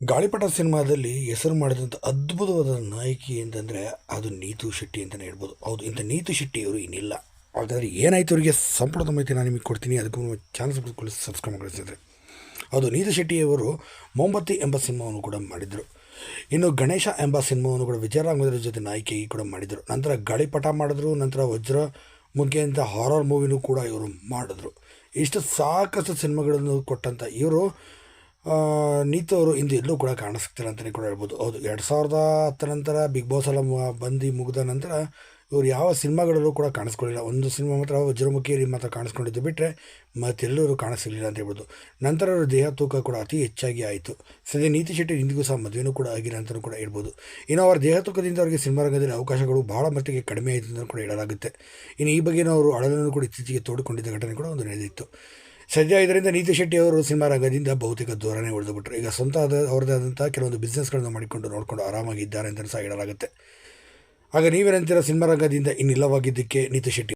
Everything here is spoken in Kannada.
ಗಾಳಿಪಟ ಸಿನಿಮಾದಲ್ಲಿ ಹೆಸರು ಮಾಡಿದಂಥ ಅದ್ಭುತವಾದ ನಾಯಕಿ ಅಂತಂದರೆ ಅದು ನೀತು ಶೆಟ್ಟಿ ಅಂತಲೇ ಹೇಳ್ಬೋದು. ಹೌದು, ಇಂಥ ನೀತು ಶೆಟ್ಟಿ ಅವರು ಇನ್ನಿಲ್ಲ. ಹಾಗಾದರೆ ಏನಾಯಿತು ಅವರಿಗೆ? ಸಂಪೂರ್ಣ ಮಾಹಿತಿ ನಾನು ನಿಮಗೆ ಕೊಡ್ತೀನಿ. ಅದಕ್ಕೂ ಚಾನ್ಸ್ ಸಬ್ಸ್ಕ್ರೈಬ್ ಸಬ್ಸ್ಕ್ರೈಬ್ ಮಾಡಿಸಿದ್ರೆ. ಹೌದು, ನೀತು ಶೆಟ್ಟಿಯವರು ಮೊಂಬತ್ತಿ ಎಂಬ ಸಿನಿಮಾವನ್ನು ಕೂಡ ಮಾಡಿದರು. ಇನ್ನು ಗಣೇಶ ಎಂಬ ಸಿನಿಮಾವನ್ನು ಕೂಡ ವಿಜಯರಾಘವೇಂದ್ರ ಜೊತೆ ನಾಯಕಿಯಾಗಿ ಕೂಡ ಮಾಡಿದರು. ನಂತರ ಗಾಳಿಪಟ ಮಾಡಿದ್ರು, ನಂತರ ವಜ್ರ ಅಂತ ಹಾರರ್ ಮೂವಿನೂ ಕೂಡ ಇವರು ಮಾಡಿದ್ರು. ಇಷ್ಟು ಸಾಕಷ್ಟು ಸಿನಿಮಾಗಳನ್ನು ಕೊಟ್ಟಂಥ ಇವರು ನೀತು ಅವರು ಇಂದು ಎಲ್ಲೂ ಕೂಡ ಕಾಣಿಸ್ತಿಲ್ಲ ಅಂತಲೇ ಕೂಡ ಹೇಳ್ಬೋದು. ಹೌದು, ಎರಡು ಸಾವಿರದ ಹತ್ತರ ನಂತರ ಬಿಗ್ ಬಾಸ್ ಎಲ್ಲ ಬಂದು ಮುಗಿದ ನಂತರ ಇವರು ಯಾವ ಸಿನಿಮಾಗಳಲ್ಲೂ ಕೂಡ ಕಾಣಿಸ್ಕೊಳ್ಳಿಲ್ಲ ಒಂದು ಸಿನಿಮಾ ಮಾತ್ರ ವಜ್ರಮುಖಿಯಲ್ಲಿ ಮಾತ್ರ ಕಾಣಿಸ್ಕೊಂಡಿದ್ದು ಬಿಟ್ಟರೆ ಮತ್ತೆಲ್ಲರೂ ಕಾಣಿಸಿರಲಿಲ್ಲ ಅಂತ ಹೇಳ್ಬೋದು. ನಂತರ ಅವರ ದೇಹ ತೂಕ ಕೂಡ ಅತಿ ಹೆಚ್ಚಾಗಿ ಆಯಿತು. ಸದ್ಯ ನೀತಿ ಶೆಟ್ಟಿ ಇಂದಿಗೂ ಸಹ ಮದುವೆನೂ ಕೂಡ ಆಗಿಲ್ಲ ಅಂತಲೂ ಕೂಡ ಹೇಳ್ಬೋದು. ಇನ್ನು ಅವರ ದೇಹ ತೂಕದಿಂದ ಅವರಿಗೆ ಸಿನಿಮಾ ರಂಗದಲ್ಲಿ ಅವಕಾಶಗಳು ಬಹಳ ಮಟ್ಟಿಗೆ ಕಡಿಮೆ ಆಯಿತು ಅಂತ ಕೂಡ ಹೇಳಲಾಗುತ್ತೆ. ಇನ್ನು ಈ ಬಗ್ಗೆ ಅವರು ಅಳಲನ್ನು ಕೂಡ ಇತ್ತೀಚೆಗೆ ತೋಡಿಕೊಂಡಿದ್ದ ಘಟನೆ ಕೂಡ ಒಂದು ನಡೆದಿತ್ತು. ಸದ್ಯ ಇದರಿಂದ ನೀತಿ ಶೆಟ್ಟಿ ಅವರು ಸಿನಿಮಾ ರಂಗದಿಂದ ಬಹುತೇಕ ದೂರನೇ ಉಳಿದುಬಿಟ್ರು. ಈಗ ಸ್ವಂತ ಆದ ಅವರದೇ ಆದಂಥ ಕೆಲವೊಂದು ಬಿಸ್ನೆಸ್ಗಳನ್ನು ಮಾಡಿಕೊಂಡು ನೋಡಿಕೊಂಡು ಆರಾಮಾಗಿದ್ದಾರೆ ಅಂತ ಸಹ ಹೇಳಲಾಗುತ್ತೆ. ಆಗ ನೀವೇನಂತೀರ ಸಿನಿಮಾ ರಂಗದಿಂದ ಇನ್ನಿಲ್ಲವಾಗಿದ್ದಕ್ಕೆ ನೀತಿ ಶೆಟ್ಟಿ